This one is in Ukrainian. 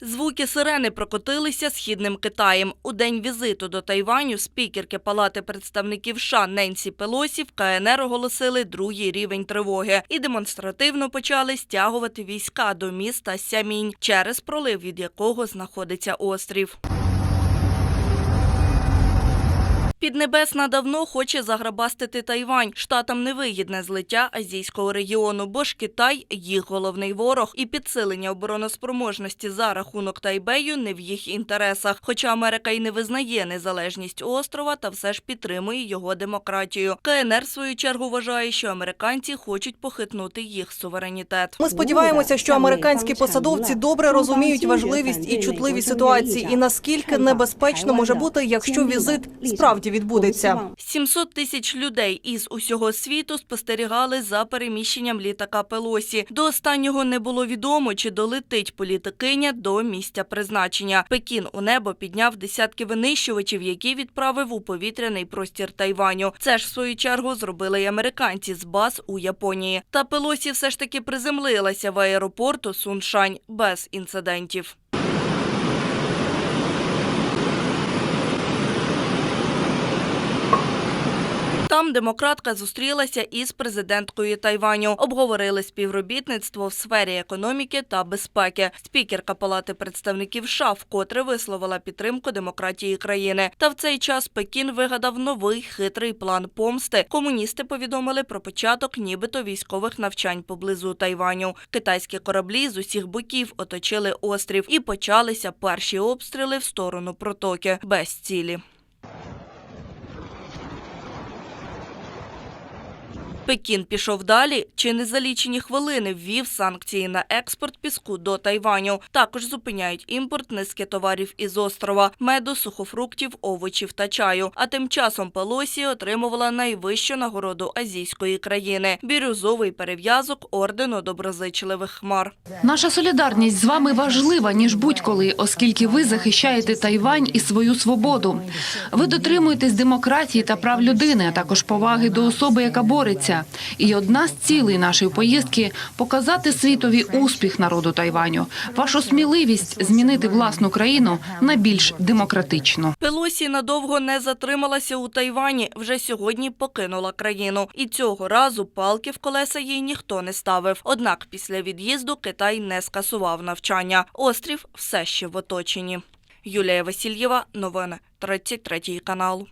Звуки сирени прокотилися східним Китаєм. У день візиту до Тайваню спікерки Палати представників США Ненсі Пелосі в КНР оголосили другий рівень тривоги і демонстративно почали стягувати війська до міста Сямінь, через пролив від якого знаходиться острів. Піднебесна давно хоче заграбастити Тайвань. Штатам невигідне злиття азійського регіону, бо ж Китай – їх головний ворог, і підсилення обороноспроможності за рахунок Тайбею не в їх інтересах. Хоча Америка й не визнає незалежність острова, та все ж підтримує його демократію. КНР, в свою чергу, вважає, що американці хочуть похитнути їх суверенітет. Ми сподіваємося, що американські посадовці добре розуміють важливість і чутливість ситуації, і наскільки небезпечно може бути, якщо візит справді відбудеться. 700 тисяч людей із усього світу спостерігали за переміщенням літака Пелосі. До останнього не було відомо, чи долетить політикиня до місця призначення. Пекін у небо підняв десятки винищувачів, які відправив у повітряний простір Тайваню. Це ж в свою чергу зробили й американці з баз у Японії. Та Пелосі все ж таки приземлилася в аеропорту Суншань без інцидентів. Там демократка зустрілася із президенткою Тайваню. Обговорили співробітництво в сфері економіки та безпеки. Спікерка Палати представників США вкотре висловила підтримку демократії країни. Та в цей час Пекін вигадав новий хитрий план помсти. Комуністи повідомили про початок нібито військових навчань поблизу Тайваню. Китайські кораблі з усіх боків оточили острів і почалися перші обстріли в сторону протоки без цілі. Пекін пішов далі, чи не за лічені хвилини ввів санкції на експорт піску до Тайваню. Також зупиняють імпорт низки товарів із острова – меду, сухофруктів, овочів та чаю. А тим часом Пелосі отримувала найвищу нагороду азійської країни – бірюзовий перев'язок ордену доброзичливих хмар. Наша солідарність з вами важлива ніж будь-коли, оскільки ви захищаєте Тайвань і свою свободу. Ви дотримуєтесь демократії та прав людини, а також поваги до особи, яка бореться. І одна з цілей нашої поїздки показати світові успіх народу Тайваню, вашу сміливість змінити власну країну на більш демократичну. Пелосі надовго не затрималася у Тайвані, вже сьогодні покинула країну. І цього разу палки в колеса їй ніхто не ставив. Однак після від'їзду Китай не скасував навчання. Острів все ще в оточенні. Юлія Васильєва, новини 33 канал.